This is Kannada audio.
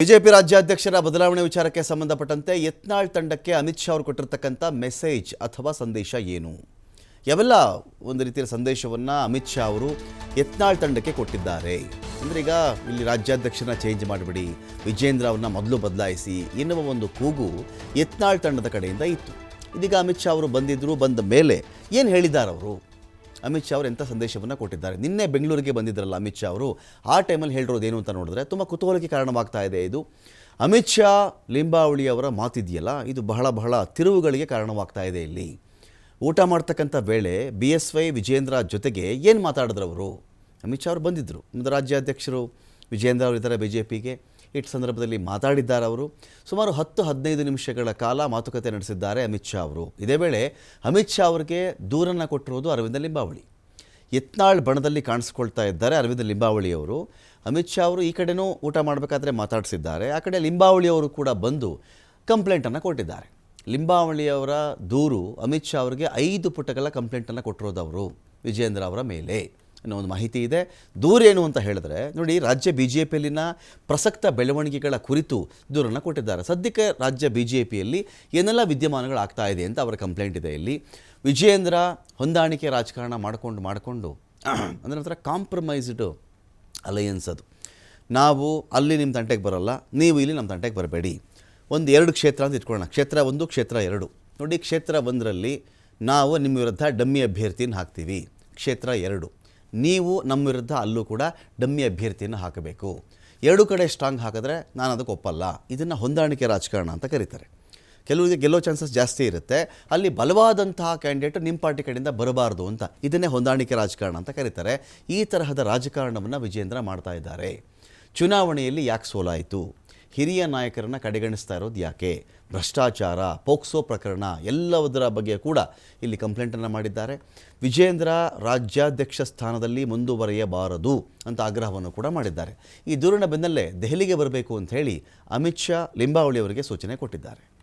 ಬಿಜೆಪಿ ರಾಜ್ಯಾಧ್ಯಕ್ಷರ ಬದಲಾವಣೆ ವಿಚಾರಕ್ಕೆ ಸಂಬಂಧಪಟ್ಟಂತೆ ಯತ್ನಾಳ್ ತಂಡಕ್ಕೆ ಅಮಿತ್ ಶಾ ಅವರು ಕೊಟ್ಟಿರತಕ್ಕಂಥ ಮೆಸೇಜ್ ಅಥವಾ ಸಂದೇಶ ಏನು? ಯಾವೆಲ್ಲ ಒಂದು ರೀತಿಯ ಸಂದೇಶವನ್ನು ಅಮಿತ್ ಶಾ ಅವರು ಯತ್ನಾಳ್ ತಂಡಕ್ಕೆ ಕೊಟ್ಟಿದ್ದಾರೆ? ಅಂದರೆ ಈಗ ಇಲ್ಲಿ ರಾಜ್ಯಾಧ್ಯಕ್ಷರನ್ನ ಚೇಂಜ್ ಮಾಡಿಬಿಡಿ, ವಿಜೇಂದ್ರ ಅವ್ರನ್ನ ಮೊದಲು ಬದಲಾಯಿಸಿ ಎನ್ನುವ ಒಂದು ಕೂಗು ಯತ್ನಾಳ್ ತಂಡದ ಕಡೆಯಿಂದ ಇತ್ತು. ಇದೀಗ ಅಮಿತ್ ಶಾ ಅವರು ಬಂದಿದ್ದರು ಬಂದ ಮೇಲೆ ಏನು ಹೇಳಿದ್ದಾರೆ ಅವರು? ಅಮಿತ್ ಶಾ ಅವರು ಎಂಥ ಸಂದೇಶವನ್ನು ಕೊಟ್ಟಿದ್ದಾರೆ. ನಿನ್ನೆ ಬೆಂಗಳೂರಿಗೆ ಬಂದಿದ್ದರಲ್ಲ ಅಮಿತ್ ಶಾ ಅವರು, ಆ ಟೈಮಲ್ಲಿ ಹೇಳಿರೋದು ಏನು ಅಂತ ನೋಡಿದ್ರೆ, ತುಂಬ ಕುತೂಹಲಕ್ಕೆ ಕಾರಣವಾಗ್ತಾ ಇದೆ ಇದು. ಅಮಿತ್ ಶಾ, ಲಿಂಬಾವಳಿ ಅವರ ಮಾತಿದೆಯಲ್ಲ, ಇದು ಬಹಳ ಬಹಳ ತಿರುವುಗಳಿಗೆ ಕಾರಣವಾಗ್ತಾ ಇದೆ ಇಲ್ಲಿ. ಊಟ ಮಾಡ್ತಕ್ಕಂಥ ವೇಳೆ ಬಿ ಎಸ್ ವೈ ವಿಜೇಂದ್ರ ಜೊತೆಗೆ ಏನು ಮಾತಾಡಿದ್ರು ಅವರು ಅಮಿತ್ ಶಾ ಅವರು ಬಂದಿದ್ದರು ರಾಜ್ಯಾಧ್ಯಕ್ಷರು ವಿಜೇಂದ್ರ ಅವರಿದ್ದಾರೆ ಬಿ ಜೆ ಪಿಗೆ ಇಟ್ಟು ಸಂದರ್ಭದಲ್ಲಿ ಮಾತಾಡಿದ್ದಾರೆ ಅವರು. ಸುಮಾರು ಹತ್ತು, ಹದಿನೈದು ನಿಮಿಷಗಳ ಕಾಲ ಮಾತುಕತೆ ನಡೆಸಿದ್ದಾರೆ ಅಮಿತ್ ಶಾ ಅವರು. ಇದೇ ವೇಳೆ ಅಮಿತ್ ಶಾ ಅವರಿಗೆ ದೂರನ್ನು ಕೊಟ್ಟಿರೋದು ಅರವಿಂದ ಲಿಂಬಾವಳಿ. ಯತ್ನಾಳ್ ಬಣದಲ್ಲಿ ಕಾಣಿಸ್ಕೊಳ್ತಾ ಇದ್ದಾರೆ ಅರವಿಂದ ಲಿಂಬಾವಳಿ ಅವರು. ಅಮಿತ್ ಶಾ ಅವರು ಈ ಕಡೆನೂ ಊಟ ಮಾಡಬೇಕಾದ್ರೆ ಮಾತಾಡಿಸಿದ್ದಾರೆ. ಆ ಕಡೆ ಲಿಂಬಾವಳಿ ಅವರು ಕೂಡ ಬಂದು ಕಂಪ್ಲೇಂಟನ್ನು ಕೊಟ್ಟಿದ್ದಾರೆ. ಲಿಂಬಾವಳಿಯವರ ದೂರು ಅಮಿತ್ ಶಾ ಅವರಿಗೆ ಐದು ಪುಟಗಳ ಕಂಪ್ಲೇಂಟನ್ನು ಕೊಟ್ಟಿರೋದವರು ವಿಜೇಂದ್ರ ಅವರ ಮೇಲೆ. ಅನ್ನೋ ಒಂದು ಮಾಹಿತಿ ಇದೆ. ದೂರೇನು ಅಂತ ಹೇಳಿದ್ರೆ, ನೋಡಿ ರಾಜ್ಯ ಬಿ ಜೆ ಪಿಯಲ್ಲಿನ ಪ್ರಸಕ್ತ ಬೆಳವಣಿಗೆಗಳ ಕುರಿತು ದೂರನ್ನು ಕೊಟ್ಟಿದ್ದಾರೆ. ಸದ್ಯಕ್ಕೆ ರಾಜ್ಯ ಬಿ ಜೆ ಪಿಯಲ್ಲಿ ಏನೆಲ್ಲ ವಿದ್ಯಮಾನಗಳಾಗ್ತಾ ಇದೆ ಅಂತ ಅವರ ಕಂಪ್ಲೇಂಟ್ ಇದೆ. ಇಲ್ಲಿ ವಿಜಯೇಂದ್ರ ಹೊಂದಾಣಿಕೆ ರಾಜಕಾರಣ ಮಾಡಿಕೊಂಡು ಮಾಡಿಕೊಂಡು, ಅಂದರೆ ಒಂಥರ ಕಾಂಪ್ರಮೈಸ್ಡ್ ಅಲಯನ್ಸ್ ಅದು. ನಾವು ಅಲ್ಲಿ ನಿಮ್ಮ ತಂಟೆಗೆ ಬರೋಲ್ಲ, ನೀವು ಇಲ್ಲಿ ನಮ್ಮ ತಂಟೆಗೆ ಬರಬೇಡಿ. ಒಂದು ಎರಡು ಕ್ಷೇತ್ರ ಅಂತ ಇಟ್ಕೊಳ್ಳೋಣ. ಕ್ಷೇತ್ರ ಒಂದು, ಕ್ಷೇತ್ರ ಎರಡು. ನೋಡಿ, ಕ್ಷೇತ್ರ ಒಂದರಲ್ಲಿ ನಾವು ನಿಮ್ಮ ವಿರುದ್ಧ ಡಮ್ಮಿ ಅಭ್ಯರ್ಥಿಯನ್ನು ಹಾಕ್ತೀವಿ. ಕ್ಷೇತ್ರ ಎರಡು. ನೀವು ನಮ್ಮ ವಿರುದ್ಧ ಅಲ್ಲೂ ಕೂಡ ಡಮ್ಮಿ ಅಭ್ಯರ್ಥಿಯನ್ನು ಹಾಕಬೇಕು. ಎರಡು ಕಡೆ ಸ್ಟ್ರಾಂಗ್ ಹಾಕಿದ್ರೆ ನಾನು ಅದಕ್ಕೆ ಒಪ್ಪಲ್ಲ. ಇದನ್ನು ಹೊಂದಾಣಿಕೆ ರಾಜಕಾರಣ ಅಂತ ಕರೀತಾರೆ. ಕೆಲವರಿಗೆ ಗೆಲ್ಲೋ ಚಾನ್ಸಸ್ ಜಾಸ್ತಿ ಇರುತ್ತೆ. ಅಲ್ಲಿ ಬಲವಾದಂತಹ ಕ್ಯಾಂಡಿಡೇಟ್ ನಿಮ್ಮ ಪಾರ್ಟಿ ಕಡೆಯಿಂದ ಬರಬಾರ್ದು ಅಂತ ಇದನ್ನೇ ಹೊಂದಾಣಿಕೆ ರಾಜಕಾರಣ ಅಂತ ಕರೀತಾರೆ. ಈ ತರಹದ ರಾಜಕಾರಣವನ್ನು ವಿಜೇಂದ್ರ ಮಾಡ್ತಾ ಇದ್ದಾರೆ. ಚುನಾವಣೆಯಲ್ಲಿ ಯಾಕೆ ಸೋಲಾಯಿತು? ಹಿರಿಯ ನಾಯಕರನ್ನು ಕಡೆಗಣಿಸ್ತಾ ಇರೋದು ಯಾಕೆ? ಭ್ರಷ್ಟಾಚಾರ, ಪೋಕ್ಸೋ ಪ್ರಕರಣ ಎಲ್ಲದರ ಬಗ್ಗೆ ಕೂಡ ಇಲ್ಲಿ ಕಂಪ್ಲೇಂಟನ್ನು ಮಾಡಿದ್ದಾರೆ. ವಿಜೇಂದ್ರ ರಾಜ್ಯಾಧ್ಯಕ್ಷ ಸ್ಥಾನದಲ್ಲಿ ಮುಂದುವರೆಯಬಾರದು ಅಂತ ಆಗ್ರಹವನ್ನು ಕೂಡ ಮಾಡಿದ್ದಾರೆ. ಈ ದೂರಿನ ಬೆನ್ನಲ್ಲೇ ದೆಹಲಿಗೆ ಬರಬೇಕು ಅಂತ ಹೇಳಿ ಅಮಿತ್ ಶಾ ಲಿಂಬಾವಳಿ ಅವರಿಗೆ ಸೂಚನೆ ಕೊಟ್ಟಿದ್ದಾರೆ.